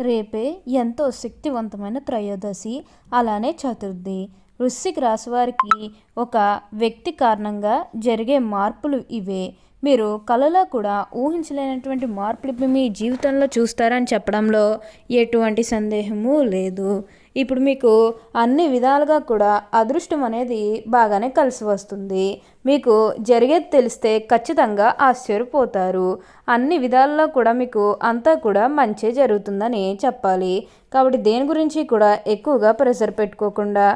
రేపే ఎంతో శక్తివంతమైన త్రయోదశి అలానే చతుర్థి. వృశ్చిక రాశి వారికి ఒక వ్యక్తి కారణంగా జరిగే మార్పులు ఇవే. మీరు కళలో కూడా ఊహించలేనటువంటి మార్పులు మీ జీవితంలో చూస్తారని చెప్పడంలో ఎటువంటి సందేహము లేదు. ఇప్పుడు మీకు అన్ని విధాలుగా కూడా అదృష్టం అనేది బాగానే కలిసి వస్తుంది. మీకు జరిగేది తెలిస్తే ఖచ్చితంగా ఆశ్చర్యపోతారు. అన్ని విధాల్లో కూడా మీకు అంతా కూడా మంచి జరుగుతుందని చెప్పాలి. కాబట్టి దేని గురించి కూడా ఎక్కువగా ప్రెషర్ పెట్టుకోకుండా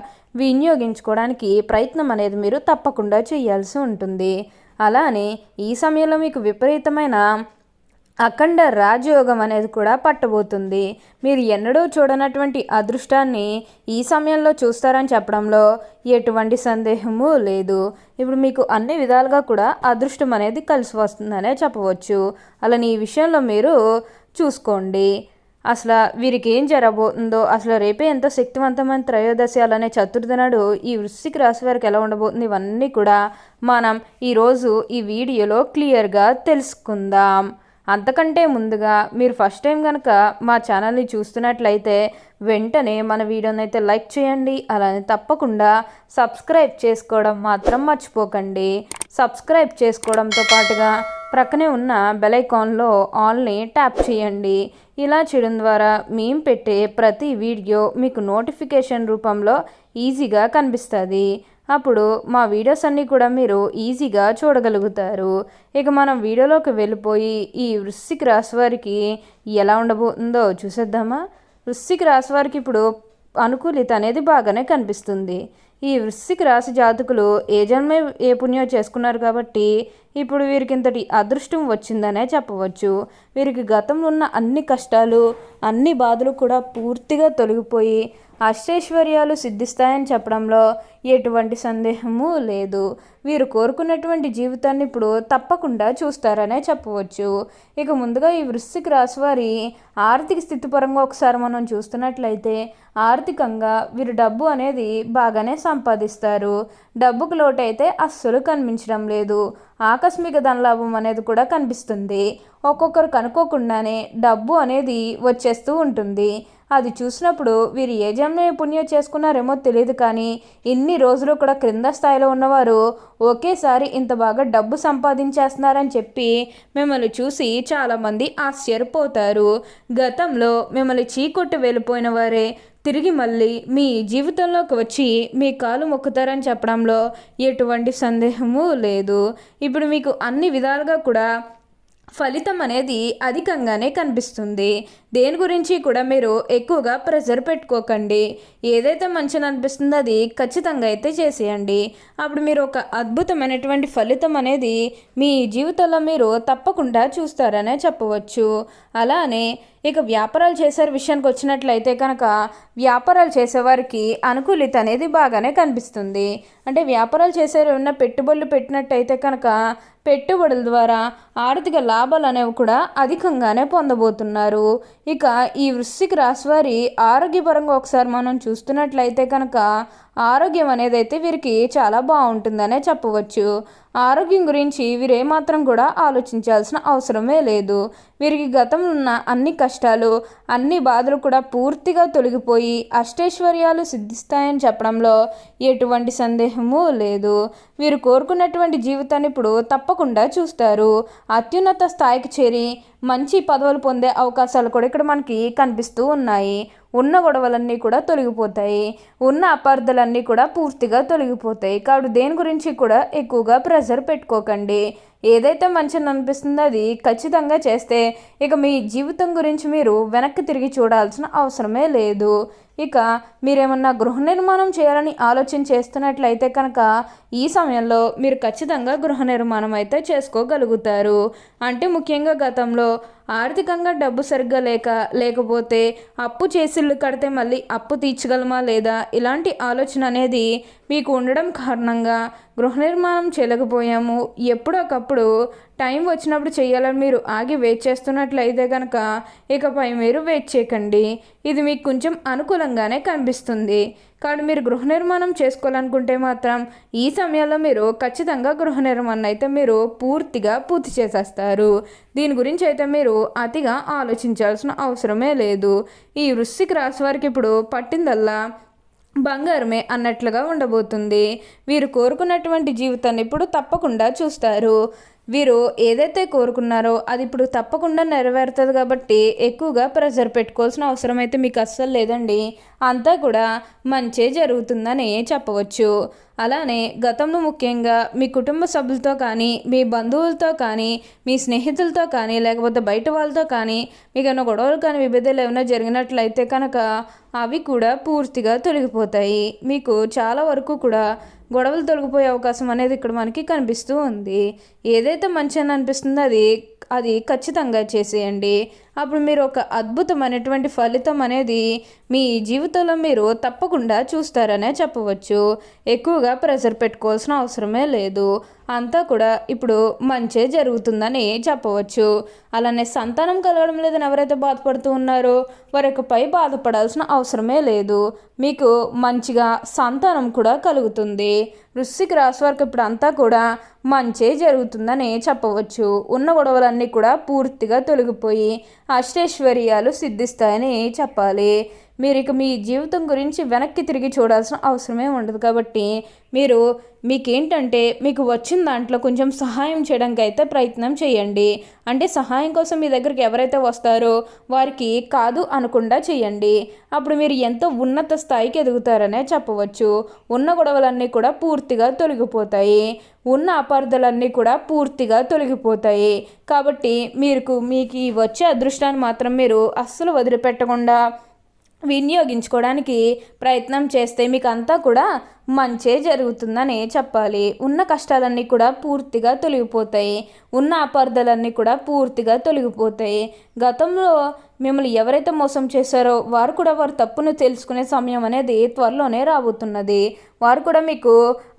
వినియోగించుకోవడానికి ప్రయత్నం అనేది మీరు తప్పకుండా చేయాల్సి ఉంటుంది. అలానే ఈ సమయంలో మీకు విపరీతమైన అఖండ రాజయోగం అనేది కూడా పట్టబోతుంది. మీరు ఎన్నడూ చూడనటువంటి అదృష్టాన్ని ఈ సమయంలో చూస్తారని చెప్పడంలో ఎటువంటి సందేహము లేదు. ఇప్పుడు మీకు అన్ని విధాలుగా కూడా అదృష్టం అనేది కలిసి వస్తుందనే చెప్పవచ్చు. అలానే ఈ విషయంలో మీరు చూసుకోండి. అసలు వీరికి ఏం జరగబోతుందో అసలు రేపే ఎంతో శక్తివంతమైన త్రయోదశి అలానే చతుర్థి నాడు ఈ వృశ్చిక రాశి వారికి ఎలా ఉండబోతుంది ఇవన్నీ కూడా మనం ఈరోజు ఈ వీడియోలో క్లియర్గా తెలుసుకుందాం. అంతకంటే ముందుగా మీరు ఫస్ట్ టైం కనుక మా ఛానల్ని చూస్తున్నట్లయితే వెంటనే మన వీడియోని అయితే లైక్ చేయండి అలానే తప్పకుండా సబ్స్క్రైబ్ చేసుకోవడం మాత్రం మర్చిపోకండి. సబ్స్క్రైబ్ చేసుకోవడంతో పాటుగా ప్రక్కనే ఉన్న బెలైకాన్లో ఆల్ని ట్యాప్ చేయండి. ఇలా చేయడం ద్వారా మేము పెట్టే ప్రతి వీడియో మీకు నోటిఫికేషన్ రూపంలో ఈజీగా కనిపిస్తుంది. అప్పుడు మా వీడియోస్ అన్నీ కూడా మీరు ఈజీగా చూడగలుగుతారు. ఇక మనం వీడియోలోకి వెళ్ళిపోయి ఈ వృశ్చిక రాశి వారికి ఎలా ఉండబోతుందో చూసేద్దామా? వృశ్చిక రాశి వారికి ఇప్పుడు అనుకూలిత అనేది బాగానే కనిపిస్తుంది. ఈ వృశ్చిక రాశి జాతకులు ఏ జన్మే ఏ పుణ్యం చేసుకున్నారు కాబట్టి ఇప్పుడు వీరికి ఇంతటి అదృష్టం వచ్చిందనే చెప్పవచ్చు. వీరికి గతంలో ఉన్న అన్ని కష్టాలు అన్ని బాధలు కూడా పూర్తిగా తొలగిపోయి అష్టైశ్వర్యాలు సిద్ధిస్తాయని చెప్పడంలో ఎటువంటి సందేహము లేదు. వీరు కోరుకున్నటువంటి జీవితాన్ని ఇప్పుడు తప్పకుండా చూస్తారనే చెప్పవచ్చు. ఇక ముందుగా ఈ వృశ్చిక రాశి వారి ఆర్థిక స్థితి పరంగా ఒకసారి మనం చూస్తున్నట్లయితే ఆర్థికంగా వీరు డబ్బు అనేది బాగానే సంపాదిస్తారు. డబ్బుకు లోటైతే అస్సలు కనిపించడం లేదు. ఆకస్మిక ధనలాభం అనేది కూడా కనిపిస్తుంది. ఒక్కొక్కరు కనుక్కోకుండానే డబ్బు అనేది వచ్చేస్తూ ఉంటుంది. అది చూసినప్పుడు వీరు ఏ జన్మ పుణ్యం చేసుకున్నారేమో తెలియదు కానీ ఇన్ని రోజులు కూడా క్రింద స్థాయిలో ఉన్నవారు ఒకేసారి ఇంత బాగా డబ్బు సంపాదించేస్తున్నారని చెప్పి మిమ్మల్ని చూసి చాలామంది ఆశ్చర్యపోతారు. గతంలో మిమ్మల్ని చీకొట్టి వెళ్ళిపోయిన వారే తిరిగి మళ్ళీ మీ జీవితంలోకి వచ్చి మీ కాలు మొక్కుతారని చెప్పడంలో ఎటువంటి సందేహము లేదు. ఇప్పుడు మీకు అన్ని విధాలుగా కూడా ఫలితం అనేది అధికంగానే కనిపిస్తుంది. దేని గురించి కూడా మీరు ఎక్కువగా ప్రెజర్ పెట్టుకోకండి. ఏదైతే మంచిని అనిపిస్తుందో అది ఖచ్చితంగా అయితే చేసేయండి. అప్పుడు మీరు ఒక అద్భుతమైనటువంటి ఫలితం అనేది మీ జీవితంలో మీరు తప్పకుండా చూస్తారనే చెప్పవచ్చు. అలానే ఇక వ్యాపారాలు చేసే విషయానికి వచ్చినట్లయితే కనుక వ్యాపారాలు చేసేవారికి అనుకూలిత అనేది బాగానే కనిపిస్తుంది. అంటే వ్యాపారాలు చేసే ఉన్న పెట్టుబడులు పెట్టినట్టయితే కనుక పెట్టుబడుల ద్వారా ఆర్థిక లాభాలు అనేవి కూడా అధికంగానే పొందబోతున్నారు. ఇక ఈ వృశ్చిక రాశి వారి ఆరోగ్యపరంగా ఒకసారి మనం చూస్తున్నట్లయితే కనుక ఆరోగ్యం అనేది అయితే వీరికి చాలా బాగుంటుందనే చెప్పవచ్చు. ఆరోగ్యం గురించి వీరేమాత్రం కూడా ఆలోచించాల్సిన అవసరమే లేదు. వీరికి గతంలో ఉన్న అన్ని కష్టాలు అన్ని బాధలు కూడా పూర్తిగా తొలగిపోయి అష్టైశ్వర్యాలు సిద్ధిస్తాయని చెప్పడంలో ఎటువంటి సందేహము లేదు. వీరు కోరుకున్నటువంటి జీవితాన్ని ఇప్పుడు తప్పకుండా చూస్తారు. అత్యున్నత స్థాయికి చేరి మంచి పదవులు పొందే అవకాశాలు కూడా ఇక్కడ మనకి కనిపిస్తూ ఉన్నాయి. ఉన్న గొడవలన్నీ కూడా తొలగిపోతాయి. ఉన్న అపార్థలన్నీ కూడా పూర్తిగా తొలగిపోతాయి. కాబట్టి దేని గురించి కూడా ఎక్కువగా ప్రెషర్ పెట్టుకోకండి. ఏదైతే మంచిని అనిపిస్తుందో అది ఖచ్చితంగా చేస్తే ఇక మీ జీవితం గురించి మీరు వెనక్కి తిరిగి చూడాల్సిన అవసరమే లేదు. ఇక మీరేమన్నా గృహ నిర్మాణం చేయాలని ఆలోచన చేస్తున్నట్లయితే కనుక ఈ సమయంలో మీరు ఖచ్చితంగా గృహ నిర్మాణం అయితే చేసుకోగలుగుతారు. అంటే ముఖ్యంగా గతంలో ఆర్థికంగా డబ్బు సరిగ్గా లేక లేకపోతే అప్పు చేసిళ్ళు కడితే మళ్ళీ అప్పు తీర్చగలమా లేదా ఇలాంటి ఆలోచన అనేది మీకు ఉండడం కారణంగా గృహ నిర్మాణం చేయలేకపోయాము. ఎప్పుడొకప్పుడు టైం వచ్చినప్పుడు చేయాలని మీరు ఆగి వెయిట్ చేస్తున్నట్లయితే కనుక ఇకపై మీరు వెయిట్ చేయకండి. ఇది మీకు కొంచెం అనుకూలంగానే కనిపిస్తుంది. కానీ మీరు గృహ నిర్మాణం చేసుకోవాలనుకుంటే మాత్రం ఈ సమయంలో మీరు ఖచ్చితంగా గృహ నిర్మాణం అయితే మీరు పూర్తిగా పూర్తి చేసేస్తారు. దీని గురించి అయితే మీరు అతిగా ఆలోచించాల్సిన అవసరమే లేదు. ఈ వృశ్చిక రాశి వారికి ఇప్పుడు పట్టిందల్లా బంగారమే అన్నట్లుగా ఉండబోతుంది. వీరు కోరుకున్నటువంటి జీవితాన్ని ఇప్పుడు తప్పకుండా చూస్తారు. వీరు ఏదైతే కోరుకున్నారో అది ఇప్పుడు తప్పకుండా నెరవేరుతుంది కాబట్టి ఎక్కువగా ప్రెజర్ పెట్టుకోవాల్సిన అవసరం అయితే మీకు అస్సలు లేదండి. అంతా కూడా మంచే జరుగుతుందని చెప్పవచ్చు. అలానే గతంలో ముఖ్యంగా మీ కుటుంబ సభ్యులతో కానీ మీ బంధువులతో కానీ మీ స్నేహితులతో కానీ లేకపోతే బయట వాళ్ళతో కానీ మీకు ఏమైనా గొడవలు కానీ విభేదాలు ఏమైనా జరిగినట్లయితే కనుక అవి కూడా పూర్తిగా తొలగిపోతాయి. మీకు చాలా వరకు కూడా గొడవలు తొలగిపోయే అవకాశం అనేది ఇక్కడ మనకి కనిపిస్తూ ఉంది. ఏదైతే మంచి అని అనిపిస్తుందో అది అది ఖచ్చితంగా చేసేయండి. అప్పుడు మీరు ఒక అద్భుతమైనటువంటి ఫలితం అనేది మీ జీవితంలో మీరు తప్పకుండా చూస్తారనే చెప్పవచ్చు. ఎక్కువగా ప్రెషర్ పెట్టుకోవాల్సిన అవసరమే లేదు. అంతా కూడా ఇప్పుడు మంచే జరుగుతుందని చెప్పవచ్చు. అలానే సంతానం కలగడం లేదని ఎవరైతే బాధపడుతూ ఉన్నారో వారికపై బాధపడాల్సిన అవసరమే లేదు. మీకు మంచిగా సంతానం కూడా కలుగుతుంది. వృశ్చిక రాశి వారికి ఇప్పుడు అంతా కూడా మంచే జరుగుతుందని చెప్పవచ్చు. ఉన్న గొడవలన్నీ కూడా పూర్తిగా తొలగిపోయి అష్టైశ్వర్యాలు సిద్ధిస్తాయని చెప్పాలి. మీరు ఇక మీ జీవితం గురించి వెనక్కి తిరిగి చూడాల్సిన అవసరమే ఉండదు. కాబట్టి మీరు మీకేంటంటే మీకు వచ్చిన దాంట్లో కొంచెం సహాయం చేయడానికి అయితే ప్రయత్నం చేయండి. అంటే సహాయం కోసం మీ దగ్గరికి ఎవరైతే వస్తారో వారికి కాదు అనకుండా చేయండి. అప్పుడు మీరు ఎంతో ఉన్నత స్థాయికి ఎదుగుతారనే చెప్పవచ్చు. ఉన్న గొడవలన్నీ కూడా పూర్తిగా తొలగిపోతాయి. ఉన్న అపార్థలన్నీ కూడా పూర్తిగా తొలగిపోతాయి. కాబట్టి మీకు మీకు ఈ వచ్చే అదృష్టాన్ని మాత్రం మీరు అస్సలు వదిలిపెట్టకుండా వినియోగించుకోవడానికి ప్రయత్నం చేస్తే మీకు అంతా కూడా మంచే జరుగుతుందని చెప్పాలి. ఉన్న కష్టాలన్నీ కూడా పూర్తిగా తొలగిపోతాయి. ఉన్న అపార్థాలన్నీ కూడా పూర్తిగా తొలగిపోతాయి. గతంలో మిమ్మల్ని ఎవరైతే మోసం చేశారో వారు కూడా వారు తప్పును తెలుసుకునే సమయం అనేది త్వరలోనే రాబోతున్నది. వారు కూడా మీకు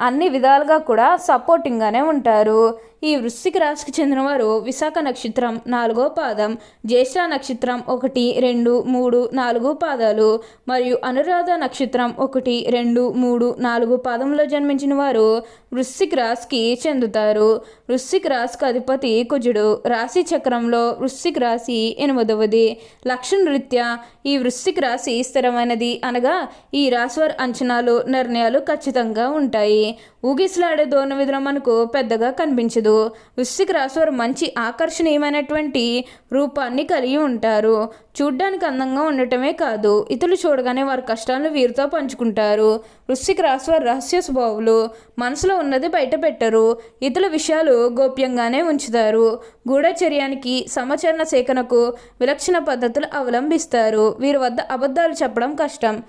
అన్ని విధాలుగా కూడా సపోర్టింగ్గానే ఉంటారు. ఈ వృశ్చిక రాశికి చెందినవారు విశాఖ నక్షత్రం నాలుగో పాదం జ్యేష్ఠ నక్షత్రం ఒకటి రెండు మూడు నాలుగు పాదాలు మరియు అనురాధ నక్షత్రం ఒకటి రెండు మూడు నాలుగు పాదంలో జన్మించిన వారు వృశ్చిక రాశికి చెందుతారు. వృశ్చిక రాశికి అధిపతి కుజుడు. రాశి చక్రంలో వృశ్చిక రాశి ఎనిమిదవది. లక్షణ రీత్యా ఈ వృశ్చిక రాశి స్థిరమైనది అనగా ఈ రాశివారి అంచనాలు నిర్ణయాలు ఖచ్చితంగా ఉంటాయి. ఊగిసలాడే దోణ విధులు మనకు పెద్దగా కనిపించదు. వృశ్చిక రాశివారు మంచి ఆకర్షణీయమైనటువంటి రూపాన్ని కలిగి ఉంటారు. చూడ్డానికి అందంగా ఉండటమే కాదు ఇతరులు చూడగానే వారి కష్టాలను వీరితో పంచుకుంటారు. వృశ్చిక రాశివారు రహస్య స్వభావులు మనసులో ఉన్నది బయట పెట్టరు ఇతరుల విషయాలు గోప్యంగానే ఉంచుతారు. గూఢచర్యానికి సమాచార సేకరణకు విలక్షణ పద్ధతులు అవలంబిస్తారు. వీరి వద్ద అబద్ధాలు చెప్పడం కష్టం.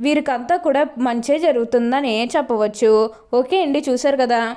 వీరికంతా కూడా మంచే జరుగుతుందని చెప్పవచ్చు. ఓకే అండి చూశారు కదా?